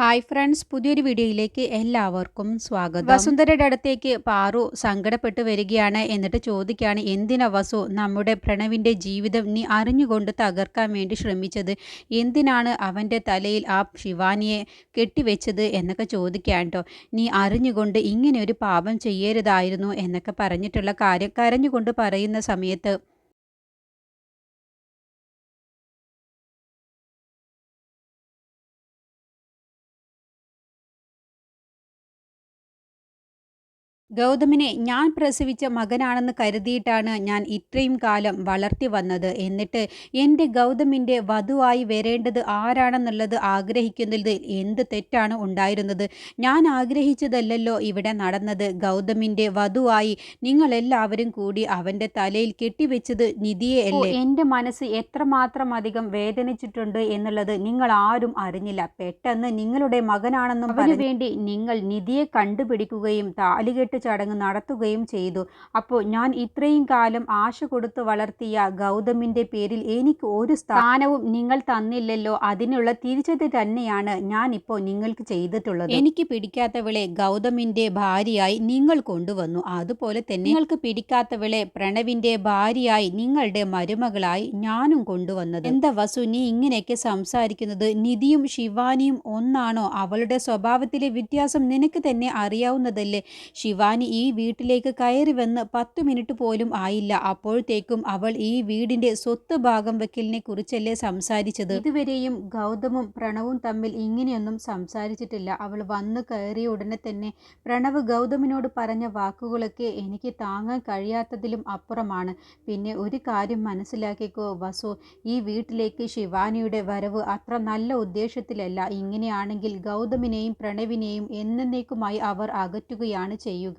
Hi friends പുതിയൊരു വീഡിയോയിലേക്ക് എല്ലാവർക്കും സ്വാഗതം. വസുന്ധരയുടെ അടുത്തേക്ക് പാറു സങ്കടപ്പെട്ട് വരികയാണ് എന്നിട്ട് ചോദിക്കുകയാണ് എന്തിനാ വസു നമ്മുടെ പ്രണവിന്റെ ജീവിതം നീ അറിഞ്ഞുകൊണ്ട് തകർക്കാൻ വേണ്ടി ശ്രമിച്ചത്? എന്തിനാണ് അവന്റെ തലയിൽ ആ ശിവാനിയെ കെട്ടിവെച്ചത്? എന്നൊക്കെ ചോദിക്കുകയാണ് കേട്ടോ നീ അറിഞ്ഞുകൊണ്ട് ഇങ്ങനെ ഒരു പാപം ചെയ്യരുതായിരുന്നു എന്നൊക്കെ പറഞ്ഞിട്ടുള്ള കാര്യം കരഞ്ഞുകൊണ്ട് പറയുന്ന സമയത്ത് ഗൗതമിനെ ഞാൻ പ്രസവിച്ച മകനാണെന്ന് കരുതിയിട്ടാണ് ഞാൻ ഇത്രയും കാലം വളർത്തി വന്നത്. എന്നിട്ട് എന്റെ ഗൗതമിന്റെ വധുവായി വരേണ്ടത് ആരാണെന്നുള്ളത് ആഗ്രഹിക്കുന്നതിൽ എന്ത് തെറ്റാണ് ഉണ്ടായിരുന്നത്? ഞാൻ ആഗ്രഹിച്ചതല്ലല്ലോ ഇവിടെ നടന്നത്. ഗൗതമിന്റെ വധുവായി നിങ്ങളെല്ലാവരും കൂടി അവന്റെ തലയിൽ കെട്ടിവെച്ചത് നിധിയെ അല്ലേ? എന്റെ മനസ്സ് എത്രമാത്രം അധികം വേദനിച്ചിട്ടുണ്ട് എന്നുള്ളത് നിങ്ങൾ ആരും അറിഞ്ഞില്ല. പെട്ടെന്ന് നിങ്ങളുടെ മകനാണെന്നും അതിനു വേണ്ടി നിങ്ങൾ നിധിയെ കണ്ടുപിടിക്കുകയും താലികെട്ട് ചടങ്ങ് നടത്തുകയും ചെയ്തു. അപ്പോൾ ഞാൻ ഇത്രയും കാലം ആശ കൊടുത്ത് വളർത്തിയ ഗൗതമിന്റെ പേരിൽ എനിക്ക് ഒരു സ്ഥാനവും നിങ്ങൾ തന്നില്ലല്ലോ. അതിനുള്ള തിരിച്ചത് തന്നെയാണ് ഞാൻ ഇപ്പോൾ നിങ്ങൾക്ക് ചെയ്തിട്ടുള്ളത്. എനിക്ക് പിടിക്കാത്തവളെ ഗൗതമിന്റെ ഭാര്യയായി നിങ്ങൾ കൊണ്ടുവന്നു. അതുപോലെ തന്നെ നിങ്ങൾക്ക് പിടിക്കാത്തവളെ പ്രണവിന്റെ ഭാര്യയായി നിങ്ങളുടെ മരുമകളായി ഞാനും കൊണ്ടുവന്നത്. എന്താ വസു നീ ഇങ്ങനെയൊക്കെ സംസാരിക്കുന്നത്? നിധിയും ശിവാനിയും ഒന്നാണോ? അവളുടെ സ്വഭാവത്തിലെ വ്യത്യാസം നിനക്ക് തന്നെ അറിയാവുന്നതല്ലേ? ശിവാനി ശിവാനി ഈ വീട്ടിലേക്ക് കയറി വന്ന് പത്ത് മിനിറ്റ് പോലും ആയില്ല. അപ്പോഴത്തേക്കും അവൾ ഈ വീടിന്റെ സ്വത്ത് ഭാഗം വെക്കലിനെ കുറിച്ചല്ലേ സംസാരിച്ചത്? ഇതുവരെയും ഗൗതമും പ്രണവും തമ്മിൽ ഇങ്ങനെയൊന്നും സംസാരിച്ചിട്ടില്ല. അവൾ വന്നു കയറിയ ഉടനെ തന്നെ പ്രണവ് ഗൗതമിനോട് പറഞ്ഞ വാക്കുകളൊക്കെ എനിക്ക് താങ്ങാൻ കഴിയാത്തതിലും അപ്പുറമാണ്. പിന്നെ ഒരു കാര്യം മനസ്സിലാക്കിക്കോ വസു. ഈ വീട്ടിലേക്ക് ശിവാനിയുടെ വരവ് അത്ര നല്ല ഉദ്ദേശത്തിലല്ല. ഇങ്ങനെയാണെങ്കിൽ ഗൗതമിനെയും പ്രണവിനെയും എന്നേക്കുമായി അവർ അകറ്റുകയാണ് ചെയ്യുക.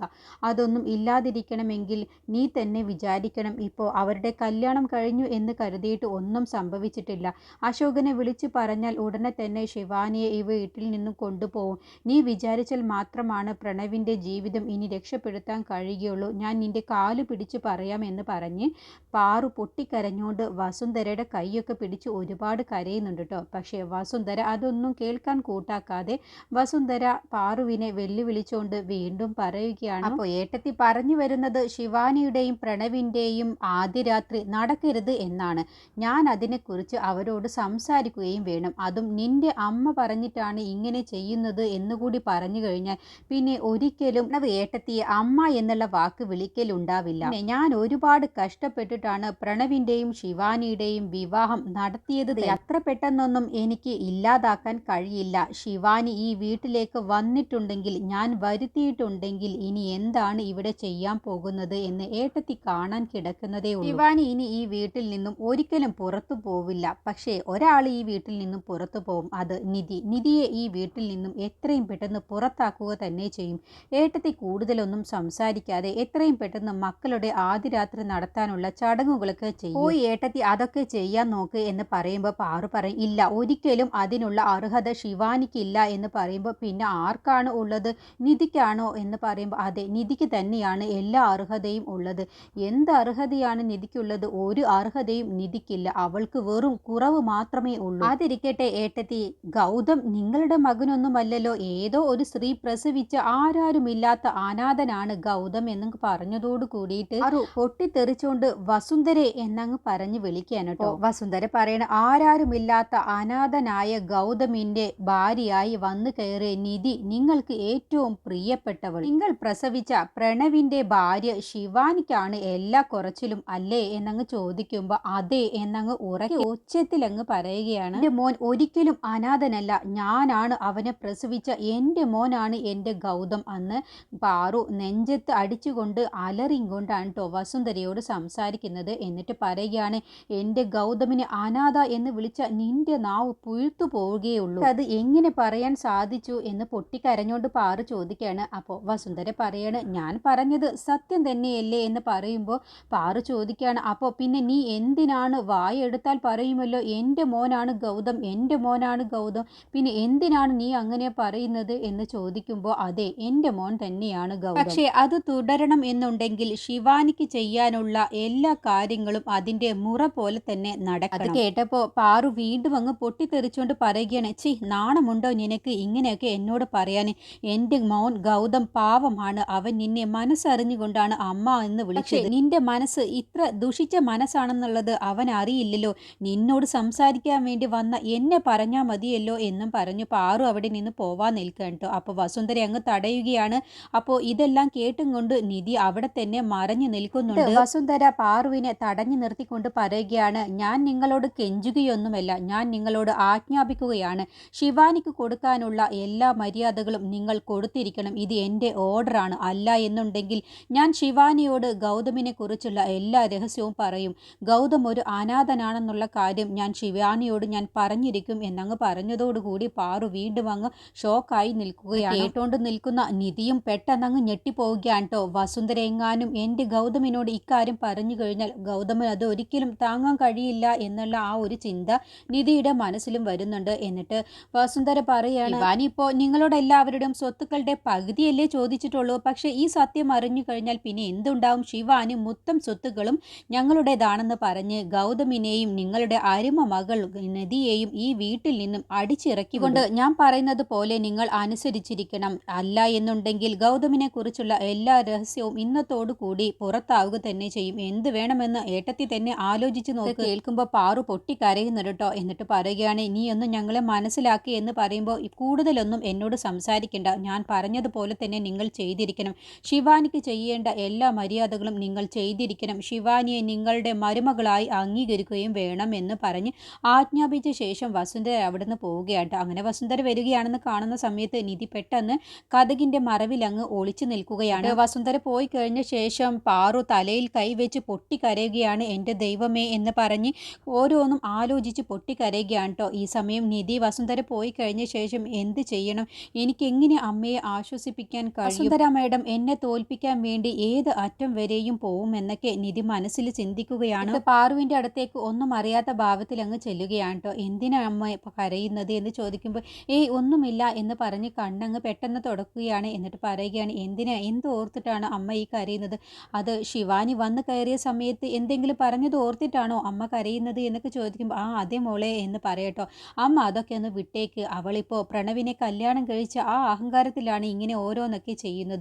അതൊന്നും ഇല്ലാതിരിക്കണമെങ്കിൽ നീ തന്നെ വിചാരിക്കണം ഇപ്പോൾ അവരുടെ കല്യാണം കഴിഞ്ഞു എന്ന് കരുതിയിട്ട് ഒന്നും സംഭവിച്ചിട്ടില്ല. അശോകനെ വിളിച്ചു പറഞ്ഞാൽ ഉടനെ തന്നെ ശിവാനിയെ ഈ വീട്ടിൽ നിന്നും കൊണ്ടുപോകും. നീ വിചാരിച്ചാൽ മാത്രമാണ് പ്രണവിന്റെ ജീവിതം ഇനി രക്ഷപ്പെടുത്താൻ കഴിയുകയുള്ളൂ. ഞാൻ നിന്റെ കാൽ പിടിച്ച് പറയാമെന്ന് പറഞ്ഞ് പാറു പൊട്ടിക്കരഞ്ഞുകൊണ്ട് വസുന്ധരയുടെ കൈയൊക്കെ പിടിച്ച് ഒരുപാട് കരയുന്നുണ്ട് കേട്ടോ. പക്ഷേ വസുന്ധര അതൊന്നും കേൾക്കാൻ കൂട്ടാക്കാതെ വസുന്ധര പാറുവിനെ വെല്ലുവിളിച്ചുകൊണ്ട് വീണ്ടും പറയുകയാണ്. പറയുകയാണ് അപ്പോൾ ഏട്ടത്തി പറഞ്ഞു വരുന്നത് ശിവാനിയുടെയും പ്രണവിന്റെയും ആദ്യ രാത്രി നടക്കരുത് എന്നാണ്. ഞാൻ അതിനെക്കുറിച്ച് അവരോട് സംസാരിക്കുകയും വേണം. അതും നിന്റെ അമ്മ പറഞ്ഞിട്ടാണ് ഇങ്ങനെ ചെയ്യുന്നത് എന്നുകൂടി പറഞ്ഞു കഴിഞ്ഞാൽ പിന്നെ ഒരിക്കലും ഏട്ടത്തിയെ അമ്മ എന്നുള്ള വാക്ക് വിളിക്കലുണ്ടാവില്ല ഞാൻ ഒരുപാട് കഷ്ടപ്പെട്ടിട്ടാണ് പ്രണവിന്റെയും ശിവാനിയുടെയും വിവാഹം നടത്തിയത്. അത്ര പെട്ടെന്നൊന്നും എനിക്ക് ഇല്ലാതാക്കാൻ കഴിയില്ല. ശിവാനി ഈ വീട്ടിലേക്ക് വന്നിട്ടുണ്ടെങ്കിൽ ഞാൻ വരുത്തിയിട്ടുണ്ടെങ്കിൽ ഇനി എന്താണ് ഇവിടെ ചെയ്യാൻ പോകുന്നത് എന്ന് ഏട്ടത്തി കാണാൻ കിടക്കുന്നതേ ഉള്ളൂ. ശിവാനി ഇനി ഈ വീട്ടിൽ നിന്നും ഒരിക്കലും പുറത്തു പോവില്ല. പക്ഷേ ഒരാൾ ഈ വീട്ടിൽ നിന്നും പുറത്തു പോകും. അത് നിധി. നിധിയെ ഈ വീട്ടിൽ നിന്നും എത്രയും പെട്ടെന്ന് പുറത്താക്കുക തന്നെ ചെയ്യും. ഏട്ടത്തി കൂടുതലൊന്നും സംസാരിക്കാതെ എത്രയും പെട്ടെന്ന് മക്കളുടെ ആദ്യ രാത്രി നടത്താനുള്ള ചടങ്ങുകളൊക്കെ ചെയ്യും. പോയി ഏട്ടത്തി അതൊക്കെ ചെയ്യാൻ നോക്ക് എന്ന് പറയുമ്പോൾ പാറു പറയും ഇല്ല ഒരിക്കലും അതിനുള്ള അർഹത ശിവാനിക്കില്ല എന്ന് പറയുമ്പോൾ പിന്നെ ആർക്കാണ് ഉള്ളത്? നിധിക്കാണോ എന്ന് പറയുമ്പോൾ അതെ നിധിക്ക് തന്നെയാണ് എല്ലാ അർഹതയും ഉള്ളത്. എന്ത് അർഹതയാണ് നിധിക്കുള്ളത്? ഒരു അർഹതയും നിധിക്കില്ല. അവൾക്ക് വെറും കുറവ് മാത്രമേ ഉള്ളൂ. അതിരിക്കട്ടെ ഏട്ടത്തി ഗൗതം നിങ്ങളുടെ മകനൊന്നുമല്ലല്ലോ. ഏതോ ഒരു സ്ത്രീ പ്രസവിച്ച ആരാരുമില്ലാത്ത അനാഥനാണ് ഗൗതം എന്നങ്ങ് പറഞ്ഞതോട് കൂടിയിട്ട് പൊട്ടിത്തെറിച്ചുകൊണ്ട് വസുന്ധരെ എന്നങ്ങ് പറഞ്ഞു വിളിക്കാൻ കേട്ടോ. വസുന്ധര പറയണ ആരാരുമില്ലാത്ത അനാഥനായ ഗൗതമിന്റെ ഭാര്യയായി വന്നു കയറിയ നിധി നിങ്ങൾക്ക് ഏറ്റവും പ്രിയപ്പെട്ടവൾ. നിങ്ങൾ പ്രസവിച്ച പ്രണവിന്റെ ഭാര്യ ശിവാനിക്കാണ് എല്ലാ കുറച്ചിലും അല്ലേ എന്നങ്ങ് ചോദിക്കുമ്പോൾ അതെ എന്നങ്ങ് ഉറക്കി ഉച്ചത്തിൽ അങ്ങ് പറയുകയാണ്. എന്റെ മോൻ ഒരിക്കലും അനാഥനല്ല. ഞാനാണ് അവനെ പ്രസവിച്ച. എന്റെ മോനാണ് എന്റെ ഗൗതം അന്ന് പാറു നെഞ്ചത്ത് അടിച്ചുകൊണ്ട് അലറിങ്കൊണ്ടാണ് കേട്ടോ വസുന്ധരയോട് സംസാരിക്കുന്നത്. എന്നിട്ട് പറയുകയാണ് എന്റെ ഗൗതമിനെ അനാഥ എന്ന് വിളിച്ച നിന്റെ നാവ് പുഴുത്തു പോവുകയുള്ളൂ അത് എങ്ങനെ പറയാൻ സാധിച്ചു? എന്ന് പൊട്ടിക്കരഞ്ഞോണ്ട് പാറു ചോദിക്കുകയാണ്. അപ്പോൾ വസുന്ധര പറയാണ്. ഞാൻ പറഞ്ഞത് സത്യം തന്നെയല്ലേ എന്ന് പറയുമ്പോൾ പാറു ചോദിക്കുകയാണ് അപ്പോൾ പിന്നെ നീ എന്തിനാണ് വായ എടുത്താൽ പറയുമല്ലോ? എന്റെ മോനാണ് ഗൗതം എന്റെ മോനാണ് ഗൗതം. പിന്നെ എന്തിനാണ് നീ അങ്ങനെ പറയുന്നത്? എന്ന് ചോദിക്കുമ്പോൾ അതെ എന്റെ മോൻ തന്നെയാണ് ഗൗതം. പക്ഷേ അത് തുടരണം എന്നുണ്ടെങ്കിൽ ശിവാനിക്ക് ചെയ്യാനുള്ള എല്ലാ കാര്യങ്ങളും അതിന്റെ മുറ പോലെ തന്നെ നടക്കും അത് കേട്ടപ്പോൾ പാറു വീണ്ടും അങ്ങ് പൊട്ടിത്തെറിച്ചുകൊണ്ട് പറയുകയാണ് ചി നാണമുണ്ടോ നിനക്ക്? ഇങ്ങനെയൊക്കെ എന്നോട് പറയാൻ എന്റെ മോൻ ഗൗതം പാവമാണ്. അവൻ നിന്നെ മനസ്സറിഞ്ഞുകൊണ്ടാണ് അമ്മ എന്ന് വിളിച്ചത്. നിന്റെ മനസ്സ് ഇത്ര ദുഷിച്ച മനസ്സാണെന്നുള്ളത് അവൻ അറിയില്ലല്ലോ. നിന്നോട് സംസാരിക്കാൻ വേണ്ടി വന്ന എന്നെ പറഞ്ഞാൽ മതിയല്ലോ എന്നും പറഞ്ഞു. പാറു അവിടെ നിന്ന് പോവാൻ നിൽക്കുക കേട്ടോ. അപ്പോൾ വസുന്ധര അങ്ങ് തടയുകയാണ്. അപ്പോൾ ഇതെല്ലാം കേട്ടും കൊണ്ട് നിധി അവിടെ തന്നെ മറഞ്ഞു നിൽക്കുന്നുണ്ട്. വസുന്ധര പാറുവിനെ തടഞ്ഞു നിർത്തിക്കൊണ്ട് പറയുകയാണ് ഞാൻ നിങ്ങളോട് കെഞ്ചുകയൊന്നുമല്ല. ഞാൻ നിങ്ങളോട് ആജ്ഞാപിക്കുകയാണ്. ശിവാനിക്ക് കൊടുക്കാനുള്ള എല്ലാ മര്യാദകളും നിങ്ങൾ കൊടുത്തിരിക്കണം. ഇത് എന്റെ ഓർഡറാണ് അല്ല എന്നുണ്ടെങ്കിൽ ഞാൻ ശിവാനിയോട് ഗൗതമിനെ കുറിച്ചുള്ള എല്ലാ രഹസ്യവും പറയും. ഗൗതം ഒരു അനാഥനാണെന്നുള്ള കാര്യം ഞാൻ ശിവാനിയോട് ഞാൻ പറഞ്ഞിരിക്കും എന്നങ്ങ് പറഞ്ഞതോടുകൂടി പാറു വീണ്ടും അങ്ങ് ഷോക്കായി നിൽക്കുകയാണ്. കേട്ടോണ്ട് നിൽക്കുന്ന നിധിയും പെട്ടെന്നങ്ങ് ഞെട്ടിപ്പോവുകയാണ് കേട്ടോ വസുന്ധര എങ്ങാനും എന്റെ ഗൗതമിനോട് ഇക്കാര്യം പറഞ്ഞു കഴിഞ്ഞാൽ ഗൗതമൻ അത് ഒരിക്കലും താങ്ങാൻ കഴിയില്ല എന്നുള്ള ആ ഒരു ചിന്ത നിധിയുടെ മനസ്സിലും വരുന്നുണ്ട്. എന്നിട്ട് വസുന്ധര പറയാണ് ഞാനിപ്പോൾ നിങ്ങളോട് എല്ലാവരുടെയും സ്വത്തുക്കളുടെ പകുതിയല്ലേ ചോദിച്ചിട്ടുള്ളൂ. പക്ഷേ ഈ സത്യം അറിഞ്ഞു കഴിഞ്ഞാൽ പിന്നെ എന്തുണ്ടാവും? ശിവാനി മൊത്തം സ്വത്തുക്കളും ഞങ്ങളുടേതാണെന്ന് പറഞ്ഞ് ഗൗതമിനെയും നിങ്ങളുടെ അരുമ മകൾ നദിയെയും ഈ വീട്ടിൽ നിന്നും അടിച്ചിറക്കിക്കൊണ്ട് ഞാൻ പറയുന്നത് പോലെ നിങ്ങൾ അനുസരിച്ചിരിക്കണം. അല്ല എന്നുണ്ടെങ്കിൽ ഗൗതമിനെ കുറിച്ചുള്ള എല്ലാ രഹസ്യവും ഇന്നത്തോടു കൂടി പുറത്താവുക തന്നെ ചെയ്യും. എന്ത് വേണമെന്ന് ഏട്ടത്തി തന്നെ ആലോചിച്ച് നോക്കി. കേൾക്കുമ്പോൾ പാറു പൊട്ടി കേട്ടോ എന്നിട്ട് പറയുകയാണ് നീ ഒന്ന് ഞങ്ങളെ മനസ്സിലാക്കി എന്ന് പറയുമ്പോൾ കൂടുതലൊന്നും എന്നോട് സംസാരിക്കേണ്ട. ഞാൻ പറഞ്ഞതുപോലെ തന്നെ നിങ്ങൾ ചെയ്തിരിക്കണം. ശിവാനിക്ക് ചെയ്യേണ്ട എല്ലാ മര്യാദകളും നിങ്ങൾ ചെയ്തിരിക്കണം. ശിവാനിയെ നിങ്ങളുടെ മരുമകളായി അംഗീകരിക്കുകയും വേണം എന്ന് പറഞ്ഞ് ആജ്ഞാപിച്ച ശേഷം വസുന്ധര അവിടുന്ന് പോവുകയാട്ടോ. അങ്ങനെ വസുന്ധര വരികയാണെന്ന് കാണുന്ന സമയത്ത് നിധി പെട്ടെന്ന് കഥകിന്റെ മറവിൽ അങ്ങ് ഒളിച്ചു നിൽക്കുകയാണ്. വസുന്ധര പോയി കഴിഞ്ഞ ശേഷം പാറു തലയിൽ കൈവച്ച് പൊട്ടിക്കരയുകയാണ് എന്റെ ദൈവമേ എന്ന് പറഞ്ഞ് ഓരോന്നും ആലോചിച്ച് പൊട്ടിക്കരയുകയാണ് കേട്ടോ ഈ സമയം നിധി വസുന്ധര പോയി കഴിഞ്ഞ ശേഷം എന്ത് ചെയ്യണം? എനിക്ക് എങ്ങനെ അമ്മയെ ആശ്വസിപ്പിക്കാൻ കഴിയും? വസുന്ധര മേഡം എന്നെ തോൽപ്പിക്കാൻ വേണ്ടി ഏത് അറ്റം വരെയും പോവുമെന്നൊക്കെ നിധി മനസ്സിൽ ചിന്തിക്കുകയാണ്. പാറുവിന്റെ അടുത്തേക്ക് ഒന്നും അറിയാത്ത ഭാവത്തിൽ അങ്ങ് ചെല്ലുകയാണ് കേട്ടോ എന്തിനാ അമ്മ കരയുന്നത് എന്ന് ചോദിക്കുമ്പോൾ ഏയ് ഒന്നുമില്ല എന്ന് പറഞ്ഞ് കണ്ണങ്ങ് പെട്ടെന്ന് തുടക്കുകയാണ്. എന്നിട്ട് പറയുകയാണ് എന്തിനാ? എന്ത് ഓർത്തിട്ടാണ് അമ്മ ഈ കരയുന്നത്? അത് ശിവാനി വന്ന് കയറിയ സമയത്ത് എന്തെങ്കിലും പറഞ്ഞത് ഓർത്തിട്ടാണോ അമ്മ കരയുന്നത്? എന്നൊക്കെ ചോദിക്കുമ്പോൾ ആ അതെ മോളെ എന്ന് പറയട്ടോ അമ്മ അതൊക്കെ ഒന്ന് വിട്ടേക്ക്. അവളിപ്പോൾ പ്രണവിനെ കല്യാണം കഴിച്ച ആ അഹങ്കാരത്തിലാണ് ഇങ്ങനെ ഓരോന്നൊക്കെ ചെയ്യുന്നത്.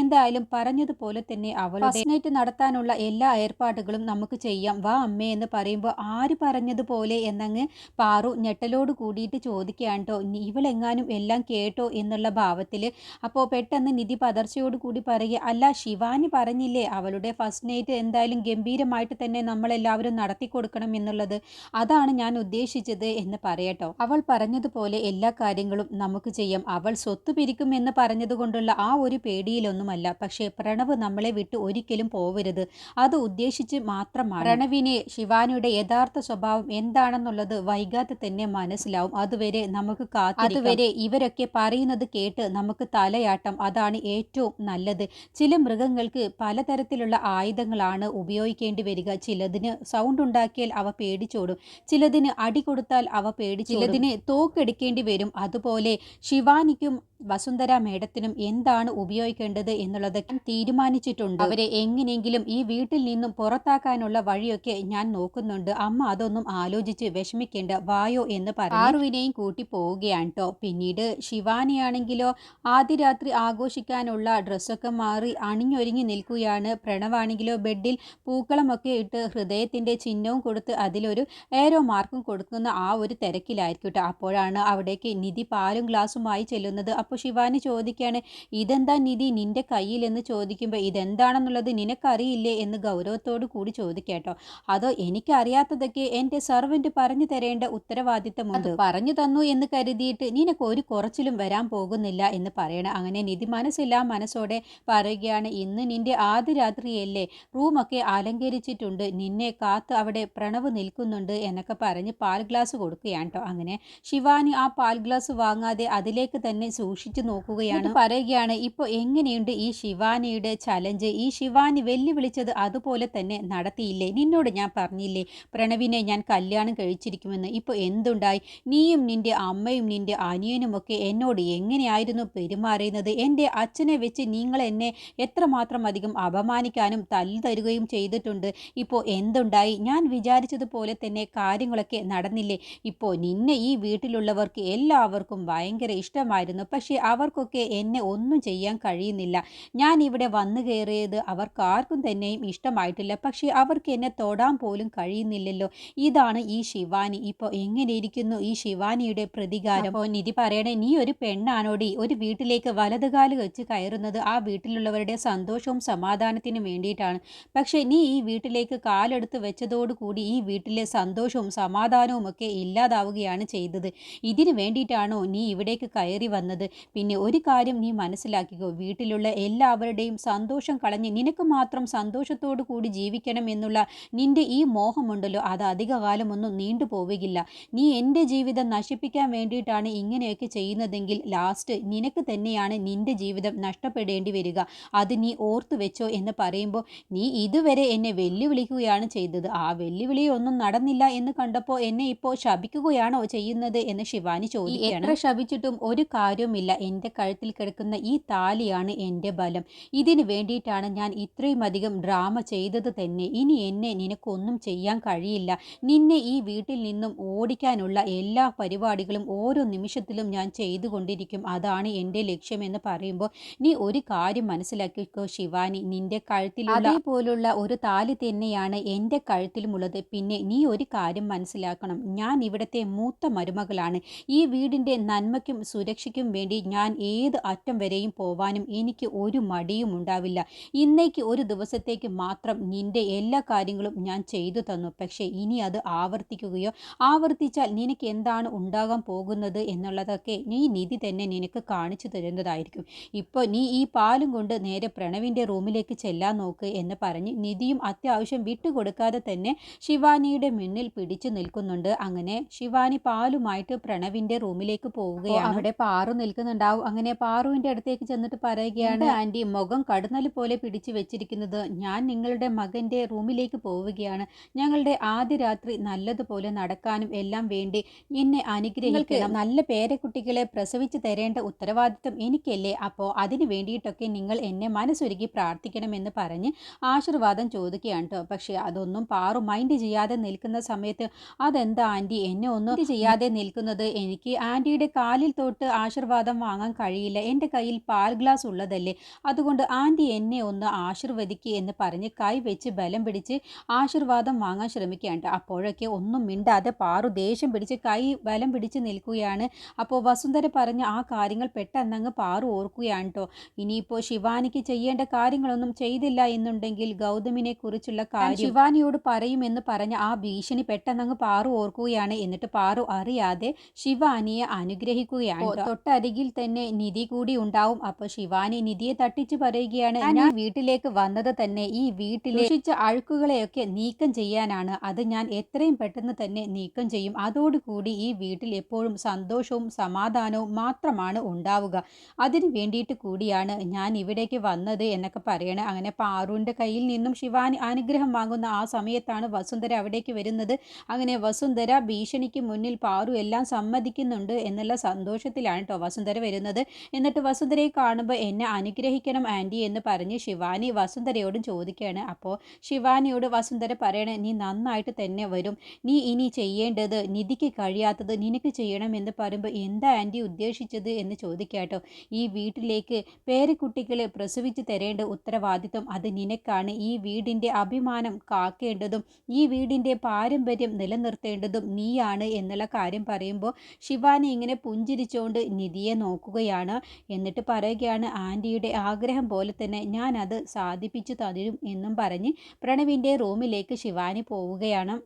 എന്തായാലും പറഞ്ഞതുപോലെ തന്നെ അവളുടെ നൈറ്റ് നടത്താനുള്ള എല്ലാ ഏർപ്പാടുകളും നമുക്ക് ചെയ്യാം. വാ അമ്മേ എന്ന് പറയുമ്പോൾ ആര് പറഞ്ഞതുപോലെ എന്നങ്ങ് പാറു ഞെട്ടലോട് കൂടിയിട്ട് ചോദിക്കുകയാണ് കേട്ടോ ഇവളെങ്ങാനും എല്ലാം കേട്ടോ എന്നുള്ള ഭാവത്തിൽ അപ്പോൾ പെട്ടെന്ന് നിധി പതർച്ചയോട് കൂടി പറയുക അല്ല ശിവാനി പറഞ്ഞില്ലേ അവളുടെ ഫസ്റ്റ് നൈറ്റ് എന്തായാലും ഗംഭീരമായിട്ട് തന്നെ നമ്മളെല്ലാവരും നടത്തി കൊടുക്കണം എന്നുള്ളത്. അതാണ് ഞാൻ ഉദ്ദേശിച്ചത് എന്ന് പറയട്ടോ അവൾ പറഞ്ഞതുപോലെ എല്ലാ കാര്യങ്ങളും നമുക്ക് ചെയ്യാം. അവൾ സ്വത്ത് പിരിക്കും എന്ന് പറഞ്ഞതുകൊണ്ടുള്ള ആ ഒരു പേടിയിലൊന്നുമല്ല. പക്ഷേ പ്രണവ് നമ്മളെ വിട്ട് ഒരിക്കലും പോവരുത്. അത് ഉദ്ദേശിച്ച് മാത്രമാണ്. പ്രണവിനെ ശിവാനിയുടെ യഥാർത്ഥ സ്വഭാവം എന്താണെന്നുള്ളത് വൈകാതെ തന്നെ മനസ്സിലാവും. അതുവരെ നമുക്ക് അതുവരെ ഇവരൊക്കെ പറയുന്നത് കേട്ട് നമുക്ക് തലയാട്ടം. അതാണ് ഏറ്റവും നല്ലത്. ചില മൃഗങ്ങൾക്ക് പലതരത്തിലുള്ള ആയുധങ്ങളാണ് ഉപയോഗിക്കേണ്ടി വരിക. ചിലതിന് സൗണ്ട് ഉണ്ടാക്കിയാൽ അവ പേടിച്ചോടും. ചിലതിന് അടി കൊടുത്താൽ അവ പേടിച്ചു ചിലതിന് തോക്കെടുക്കേണ്ടി വരും. അതുപോലെ ശിവാനിക്കും വസുന്ധര മേഡത്തിനും എന്താണ് ഉപയോഗിക്കേണ്ടത് എന്നുള്ളത് തീരുമാനിച്ചിട്ടുണ്ട്. അവരെ എങ്ങനെയെങ്കിലും ഈ വീട്ടിൽ നിന്നും പുറത്താക്കാനുള്ള വഴിയൊക്കെ ഞാൻ നോക്കുന്നുണ്ട്. അമ്മ അതൊന്നും ആലോചിച്ച് വിഷമിക്കേണ്ട. വായോ എന്ന് പറഞ്ഞു ആറുവിനെയും കൂട്ടി പോവുകയാണ് കേട്ടോ പിന്നീട് ശിവാനിയാണെങ്കിലോ ആദ്യ രാത്രി ആഘോഷിക്കാനുള്ള ഡ്രസ്സൊക്കെ മാറി അണിഞ്ഞൊരുങ്ങി നിൽക്കുകയാണ്. പ്രണവാണെങ്കിലോ ബെഡിൽ പൂക്കളമൊക്കെ ഇട്ട് ഹൃദയത്തിന്റെ ചിഹ്നവും കൊടുത്ത് അതിലൊരു ഏരോ മാർക്കും കൊടുക്കുന്ന ആ ഒരു തിരക്കിലായിരിക്കും അപ്പോഴാണ് അവിടേക്ക് നിധി പാലും ഗ്ലാസുമായി ചെല്ലുന്നത്. അപ്പോൾ ശിവാനി ചോദിക്കുകയാണ് ഇതെന്താ നിധി നിന്റെ കയ്യിൽ? എന്ന് ചോദിക്കുമ്പോൾ ഇതെന്താണെന്നുള്ളത് നിനക്കറിയില്ലേ? എന്ന് ഗൗരവത്തോടു കൂടി ചോദിക്കേട്ടോ അതോ എനിക്കറിയാത്തതൊക്കെ എന്റെ സർവന്റ് പറഞ്ഞു തരേണ്ട ഉത്തരവാദിത്തമുണ്ട്. പറഞ്ഞു തന്നു എന്ന് കരുതിയിട്ട് നിനക്ക് ഒരു കുറച്ചിലും വരാൻ പോകുന്നില്ല എന്ന് പറയണം അങ്ങനെ നിധി മനസ്സില്ല മനസ്സോടെ പറയുകയാണ് ഇന്ന് നിന്റെ ആദ്യ രാത്രിയല്ലേ? റൂമൊക്കെ അലങ്കരിച്ചിട്ടുണ്ട്. നിന്നെ കാത്ത് അവിടെ പ്രണവ് നിൽക്കുന്നുണ്ട് എന്നൊക്കെ പറഞ്ഞ് പാൽ ഗ്ലാസ് കൊടുക്കുകയാണ് കേട്ടോ. അങ്ങനെ ശിവാനി ആ പാൽ ഗ്ലാസ് വാങ്ങാതെ അതിലേക്ക് തന്നെ സൂക്ഷിച്ചു സൂക്ഷിച്ചു നോക്കുകയാണ്. പറയുകയാണ് ഇപ്പോൾ എങ്ങനെയുണ്ട് ഈ ശിവാനിയുടെ ചലഞ്ച്? ഈ ശിവാനി വെല്ലുവിളിച്ചത് അതുപോലെ തന്നെ നടത്തിയില്ലേ? നിന്നോട് ഞാൻ പറഞ്ഞില്ലേ പ്രണവിനെ ഞാൻ കല്യാണം കഴിച്ചിരിക്കുമെന്ന്? ഇപ്പോൾ എന്തുണ്ടായി? നീയും നിന്റെ അമ്മയും നിന്റെ അനിയനുമൊക്കെ എന്നോട് എങ്ങനെയായിരുന്നു പെരുമാറിയുന്നത് എന്റെ അച്ഛനെ വെച്ച് നിങ്ങൾ എന്നെ എത്രമാത്രം അധികം അപമാനിക്കാനും തല്ലു തരുകയും ചെയ്തിട്ടുണ്ട്? ഇപ്പോൾ എന്തുണ്ടായി? ഞാൻ വിചാരിച്ചതുപോലെ തന്നെ കാര്യങ്ങളൊക്കെ നടന്നില്ലേ? ഇപ്പോൾ നിന്നെ ഈ വീട്ടിലുള്ളവർക്ക് എല്ലാവർക്കും ഭയങ്കര ഇഷ്ടമായിരുന്നു. പക്ഷേ അവർക്കൊക്കെ എന്നെ ഒന്നും ചെയ്യാൻ കഴിയുന്നില്ല. ഞാൻ ഇവിടെ വന്നു കയറിയത് അവർക്കാർക്കും തന്നെയും ഇഷ്ടമായിട്ടില്ല. പക്ഷേ അവർക്ക് എന്നെ തൊടാൻ പോലും കഴിയുന്നില്ലല്ലോ. ഇതാണ് ഈ ശിവാനി. ഇപ്പോൾ എങ്ങനെ ഇരിക്കുന്നു ഈ ശിവാനിയുടെ പ്രതികാരം? അപ്പോൾ നിധി പറയണേ നീ ഒരു പെണ്ണാണോടി? ഒരു വീട്ടിലേക്ക് വലതുകാൽ വെച്ച് കയറുന്നത് ആ വീട്ടിലുള്ളവരുടെ സന്തോഷവും സമാധാനത്തിനും വേണ്ടിയിട്ടാണ്. പക്ഷേ നീ ഈ വീട്ടിലേക്ക് കാലെടുത്ത് വെച്ചതോടുകൂടി ഈ വീട്ടിലെ സന്തോഷവും സമാധാനവും ഒക്കെ ഇല്ലാതാവുകയാണ് ചെയ്തത്. ഇതിനു വേണ്ടിയിട്ടാണോ നീ ഇവിടേക്ക് കയറി വന്നത്? പിന്നെ ഒരു കാര്യം നീ മനസ്സിലാക്കിക്കോ വീട്ടിലുള്ള എല്ലാവരുടെയും സന്തോഷം കളഞ്ഞ് നിനക്ക് മാത്രം സന്തോഷത്തോടു കൂടി ജീവിക്കണം എന്നുള്ള നിന്റെ ഈ മോഹമുണ്ടല്ലോ അത് അധികകാലമൊന്നും നീണ്ടുപോവുകയില്ല നീ എന്റെ ജീവിതം നശിപ്പിക്കാൻ വേണ്ടിയിട്ടാണ് ഇങ്ങനെയൊക്കെ ചെയ്യുന്നതെങ്കിൽ ലാസ്റ്റ് നിനക്ക് തന്നെയാണ് നിന്റെ ജീവിതം നഷ്ടപ്പെടേണ്ടി വരിക. അത് നീ ഓർത്തു വെച്ചോ എന്ന് പറയുമ്പോൾ നീ ഇതുവരെ എന്നെ വെല്ലുവിളിക്കുകയാണ് ചെയ്തത്. ആ വെല്ലുവിളി ഒന്നും നടന്നില്ല എന്ന് കണ്ടപ്പോൾ എന്നെ ഇപ്പോൾ ശപിക്കുകയാണോ ചെയ്യുന്നത് എന്ന് ശിവാനി ചോദിക്കുകയാണ്. എത്ര ശപിച്ചിട്ടും ഒരു കാര്യവുമില്ല. എന്റെ കഴുത്തിൽ കിടക്കുന്ന ഈ താലിയാണ് എന്റെ ബലം. ഇതിന് വേണ്ടിയിട്ടാണ് ഞാൻ ഇത്രയും അധികം ഡ്രാമ ചെയ്തത് തന്നെ. ഇനി എന്നെ നിനക്കൊന്നും ചെയ്യാൻ കഴിയില്ല. നിന്നെ ഈ വീട്ടിൽ നിന്നും ഓടിക്കാനുള്ള എല്ലാ പരിപാടികളും ഓരോ നിമിഷത്തിലും ഞാൻ ചെയ്തുകൊണ്ടിരിക്കും. അതാണ് എന്റെ ലക്ഷ്യമെന്ന് പറയുമ്പോൾ നീ ഒരു കാര്യം മനസ്സിലാക്കിക്കോ ശിവാനി. നിന്റെ കഴുത്തിൽ അതേപോലുള്ള ഒരു താലി തന്നെയാണ് എന്റെ കഴുത്തിലുമുള്ളത്. പിന്നെ നീ ഒരു കാര്യം മനസ്സിലാക്കണം. ഞാൻ ഇവിടുത്തെ മൂത്ത മരുമകളാണ്. ഈ വീടിന്റെ നന്മയ്ക്കും സുരക്ഷയ്ക്കും വേണ്ടി ഞാൻ ഏത് അറ്റം വരെയും പോവാനും എനിക്ക് ഒരു മടിയും ഉണ്ടാവില്ല. ഇന്നേക്ക് ഒരു ദിവസത്തേക്ക് മാത്രം നിന്റെ എല്ലാ കാര്യങ്ങളും ഞാൻ ചെയ്തു തന്നു. പക്ഷേ ഇനി അത് ആവർത്തിക്കുകയോ ആവർത്തിച്ചാൽ നിനക്ക് എന്താണ് ഉണ്ടാകാൻ പോകുന്നത് എന്നുള്ളതൊക്കെ നീ നിധി തന്നെ നിനക്ക് കാണിച്ചു തരുന്നതായിരിക്കും. ഇപ്പോൾ നീ ഈ പാലും കൊണ്ട് നേരെ പ്രണവിന്റെ റൂമിലേക്ക് ചെല്ലാൻ നോക്ക് എന്ന് പറഞ്ഞ് നിധിയും അത്യാവശ്യം വിട്ടുകൊടുക്കാതെ തന്നെ ശിവാനിയുടെ മുന്നിൽ പിടിച്ചു നിൽക്കുന്നുണ്ട്. അങ്ങനെ ശിവാനി പാലുമായിട്ട് പ്രണവിന്റെ റൂമിലേക്ക് പോവുകയാണ്. അവിടെ പാറു നിൽക്കുന്നുണ്ടാവും അങ്ങനെ പാറുവിന്റെ അടുത്തേക്ക് ചെന്നിട്ട് പറയുകയാണ് ആന്റി മുഖം കടുന്നൽ പോലെ പിടിച്ചു വെച്ചിരിക്കുന്നത്. ഞാൻ നിങ്ങളുടെ മകന്റെ റൂമിലേക്ക് പോവുകയാണ്. ഞങ്ങളുടെ ആദ്യ രാത്രി നല്ലതുപോലെ നടക്കാനും എല്ലാം വേണ്ടി എന്നെ അനുഗ്രഹിക്കണം. നല്ല പേരക്കുട്ടികളെ പ്രസവിച്ചു തരേണ്ട ഉത്തരവാദിത്വം എനിക്കല്ലേ? അപ്പോൾ അതിന് വേണ്ടിയിട്ടൊക്കെ നിങ്ങൾ എന്നെ മനസ്സൊരുക്കി പ്രാർത്ഥിക്കണമെന്ന് പറഞ്ഞ് ആശീർവാദം ചോദിക്കുകയാണ് കേട്ടോ പക്ഷേ അതൊന്നും പാറു മൈൻഡ് ചെയ്യാതെ നിൽക്കുന്ന സമയത്ത് അതെന്താ ആന്റി? എന്നെ ഒന്നും ചെയ്യാതെ നിൽക്കുന്നത് എനിക്ക് ആന്റിയുടെ കാലിൽ തൊട്ട് ആശീർവാദം വാങ്ങാൻ കഴിയില്ല. എന്റെ കയ്യിൽ പാൽ ഗ്ലാസ് ഉള്ളതല്ലേ? അതുകൊണ്ട് ആന്റി എന്നെ ഒന്ന് ആശീർവദിക്കുക എന്ന് പറഞ്ഞ് കൈ വെച്ച് ബലം പിടിച്ച് ആശീർവാദം വാങ്ങാൻ ശ്രമിക്കുകയാണ്. അപ്പോഴൊക്കെ ഒന്നും മിണ്ടാതെ പാറു ദേഷ്യം പിടിച്ച് കൈ ബലം പിടിച്ച് നിൽക്കുകയാണ്. അപ്പോൾ വസുന്ധര പറഞ്ഞ ആ കാര്യങ്ങൾ പെട്ടെന്നങ്ങ് പാറു ഓർക്കുകയാണ് കേട്ടോ ഇനിയിപ്പോൾ ശിവാനിക്ക് ചെയ്യേണ്ട കാര്യങ്ങളൊന്നും ചെയ്തില്ല എന്നുണ്ടെങ്കിൽ ഗൗതമിനെ കുറിച്ചുള്ള കാര്യം ശിവാനിയോട് പറയുമെന്ന് പറഞ്ഞ ആ ഭീഷണി പെട്ടെന്നങ്ങ് പാറു ഓർക്കുകയാണ്. എന്നിട്ട് പാറു അറിയാതെ ശിവാനിയെ അനുഗ്രഹിക്കുകയാണ് ട്ടോ. തൊട്ടരികിൽ തന്നെ നിധി കൂടി ഉണ്ടാവും. അപ്പൊ ശിവാനി നിധിയെ തട്ടിച്ചു പറയുകയാണ്. ഞാൻ വീട്ടിലേക്ക് വന്നത് തന്നെ ഈ വീട്ടിലെ ദുഷിച്ച അഴുക്കുകളെയൊക്കെ നീക്കം ചെയ്യാനാണ്. അത് ഞാൻ എത്രയും പെട്ടെന്ന് തന്നെ നീക്കം ചെയ്യും. അതോടുകൂടി ഈ വീട്ടിൽ എപ്പോഴും സന്തോഷവും സമാധാനവും മാത്രമാണ് ഉണ്ടാവുക. അതിനു വേണ്ടിയിട്ട് കൂടിയാണ് ഞാൻ ഇവിടേക്ക് വന്നത് എന്നൊക്കെ പറയണേ. അങ്ങനെ പാറുവിന്റെ കയ്യിൽ നിന്നും ശിവാനി അനുഗ്രഹം വാങ്ങുന്ന ആ സമയത്താണ് വസുന്ധര അവിടേക്ക് വരുന്നത്. അങ്ങനെ വസുന്ധര ഭീഷണിക്ക് മുന്നിൽ പാറു എല്ലാം സമ്മതിക്കുന്നുണ്ട് എന്നുള്ള സന്തോഷത്തിലാണ് കേട്ടോ വസുന്ധര വരുന്നത്. എന്നിട്ട് വസുന്ധരയെ കാണുമ്പോൾ എന്നെ അനുഗ്രഹിക്കണം ആന്റി എന്ന് പറഞ്ഞ് ശിവാനി വസുന്ധരയോടും ചോദിക്കുകയാണ്. അപ്പോൾ ശിവാനിയോട് വസുന്ധര പറയണേ നീ നന്നായിട്ട് തന്നെ വരും. നീ ഇനി ചെയ്യേണ്ടത് നിധിക്ക് കഴിയാത്തത് നിനക്ക് ചെയ്യണം എന്ന് പറയുമ്പോൾ എന്താ ആന്റി ഉദ്ദേശിച്ചത് എന്ന് ചോദിക്കാട്ടോ ഈ വീട്ടിലേക്ക് പേരക്കുട്ടികളെ പ്രസവിച്ച് തരേണ്ട ഉത്തരവാദിത്വം അത് നിനക്കാണ്. ഈ വീടിന്റെ അഭിമാനം കാക്കേണ്ടതും ഈ വീടിന്റെ പാരമ്പര്യം നിലനിർത്തേണ്ടതും നീയാണ് എന്നുള്ള കാര്യം പറയുമ്പോൾ ശിവാനി ഇങ്ങനെ പുഞ്ചിരിച്ചുകൊണ്ട് നിധിയെ നോക്കുകയാണ്. എന്നിട്ട് പറയുകയാണ് ആന്റിയുടെ ആഗ്രഹം പോലെ തന്നെ ഞാനത് സാധിപ്പിച്ചു തരും എന്നും പറഞ്ഞ് പ്രണവിന്റെ റൂമിലേക്ക് ശിവാനി പോവുകയാണ്.